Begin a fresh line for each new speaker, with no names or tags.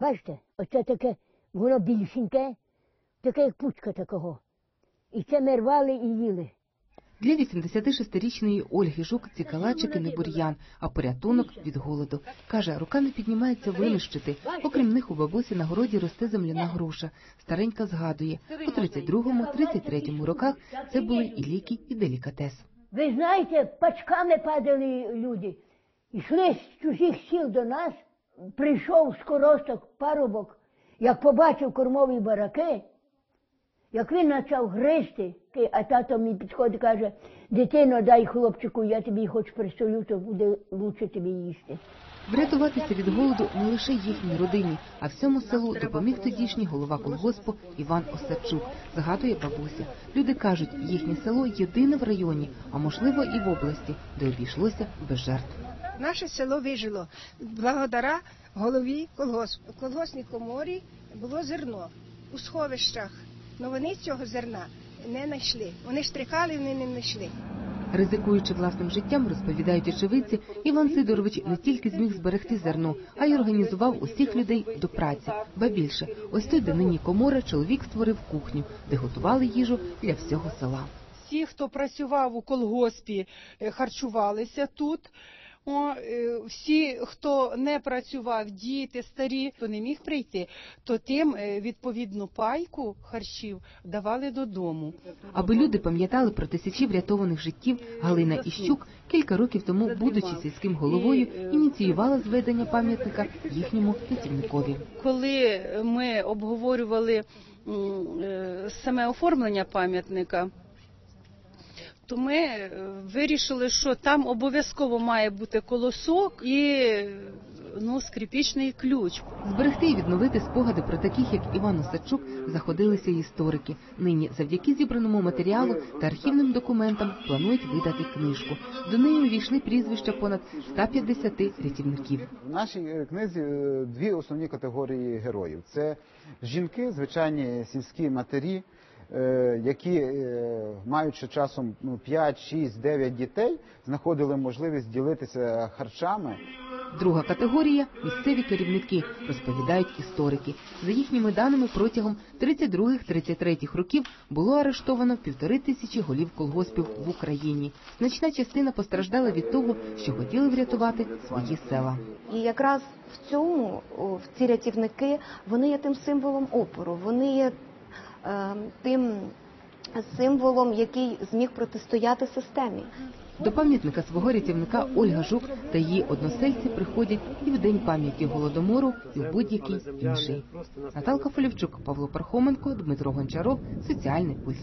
Бачите, оце таке, воно більшеньке, таке як пучка такого. І це ми рвали і їли.
Для 86-річної Ольги Жук ці калачики не бур'ян, а порятунок від голоду. Каже, рука не піднімається винищити. Окрім них у бабусі на городі росте земляна груша. Старенька згадує, у 32-33 роках це були і ліки, і делікатес.
Ви знаєте, пачками падали люди. Йшли з чужих сіл до нас, прийшов скоросток парубок, як побачив кормові бараки, як він почав гризти, а тато мені підходить і каже, дитино, дай хлопчику, я тобі хоч пристрою, то буде лучше тобі їсти.
Врятуватися від голоду не лише їхній родині, а всьому селу допоміг тодішній голова колгоспу Іван Осадчук. Згадує бабуся. Люди кажуть, їхнє село єдине в районі, а можливо і в області, де обійшлося без жертв.
Наше село вижило благодаря голові колгосп. У колгоспній коморі було зерно у сховищах, але вони цього зерна не знайшли. Вони штрикали, вони не знайшли.
Ризикуючи власним життям, розповідають очевидці, Іван Сидорович не тільки зміг зберегти зерно, а й організував усіх людей до праці. Ба більше, ось той, де нині комора, чоловік створив кухню, де готували їжу для всього села.
Всі, хто працював у колгоспі, е, харчувалися тут. О, е, всі, хто не працював, діти, старі, хто не міг прийти, то тим е, відповідну пайку харчів давали додому.
Аби люди пам'ятали про тисячі врятованих життів, Галина Іщук кілька років тому, будучи сільським головою, ініціювала зведення пам'ятника їхньому працівникові.
Коли ми обговорювали е, саме оформлення пам'ятника, то ми е, вирішили, що там обов'язково має бути колосок і ну, скрипічний ключ.
Зберегти і відновити спогади про таких, як Іван Осадчук, заходилися історики. Нині, завдяки зібраному матеріалу та архівним документам, планують видати книжку. До неї увійшли прізвища понад 150 рятівників.
В нашій е, книзі е, дві основні категорії героїв: це жінки, звичайні сільські матері, які, е, маючи часом ну, 5, 6, 9 дітей, знаходили можливість ділитися харчами.
Друга категорія місцеві керівники, розповідають історики. За їхніми даними, протягом 32-33 років було арештовано півтори тисячі голів колгоспів в Україні. Значна частина постраждала від того, що хотіли врятувати свої села.
І якраз в цьому в ці рятівники вони є тим символом опору, вони є е, тим символом, який зміг протистояти системі.
До пам'ятника свого рятівника Ольга Жук та її односельці приходять і в день пам'яті голодомору, і в будь-який інший. Наталка Фолівчук, Павло Пархоменко, Дмитро Гончаров. Соціальний пульс.